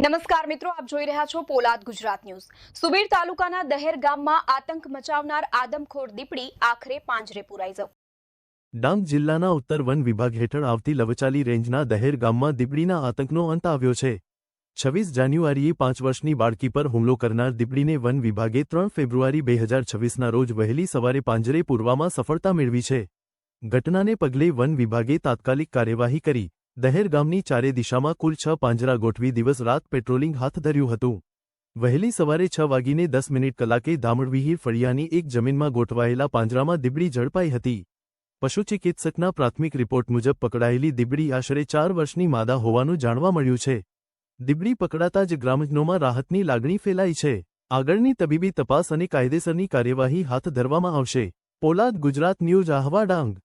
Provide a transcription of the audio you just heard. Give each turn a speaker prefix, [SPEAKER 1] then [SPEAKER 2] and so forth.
[SPEAKER 1] નમસ્કાર મિત્રો, આપ જોઈ રહ્યા છો પોલાદ ગુજરાત ન્યૂઝ. સુબીર તાલુકાના દહેર ગામમાં આતંક મચાવનાર આદમખોર દીપડી આખરે પાંજરે પુરાઈ જવું.
[SPEAKER 2] ડાંગ જિલ્લાના ઉત્તર વન વિભાગ હેઠળ આવતી લવચાલી રેન્જના દહેર ગામમાં દીપડીના આતંકનો અંત આવ્યો છે. છવ્વીસ જાન્યુઆરીએ પાંચ વર્ષની બાળકી પર હુમલો કરનાર દીપડીને વન વિભાગે ત્રણ ફેબ્રુઆરી બે હજાર છવ્વીસના રોજ વહેલી સવારે પાંજરે પૂરવામાં સફળતા મેળવી છે. ઘટનાને પગલે વન વિભાગે તાત્કાલિક કાર્યવાહી કરી દહેર ગામની ચારે દિશામાં કુલ છ પાંજરા ગોઠવી દિવસ રાત પેટ્રોલિંગ હાથ ધર્યું હતું. વહેલી સવારે છ વાગીને દસ મિનિટ કલાકે દામડવિહીર ફળિયાની એક જમીનમાં ગોઠવાયેલા પાંજરામાં દીબડી ઝડપાઈ હતી. પશુ ચિકિત્સકના પ્રાથમિક રિપોર્ટ મુજબ પકડાયેલી દીબડી આશરે ચાર વર્ષની માદા હોવાનું જાણવા મળ્યું છે. દીબડી પકડાતા જ ગ્રામજનોમાં રાહતની લાગણી ફેલાઈ છે. આગળની તબીબી તપાસ અને કાયદેસરની કાર્યવાહી હાથ ધરવામાં આવશે. પોલાદ ગુજરાત ન્યૂઝ આહવા ડાંગ.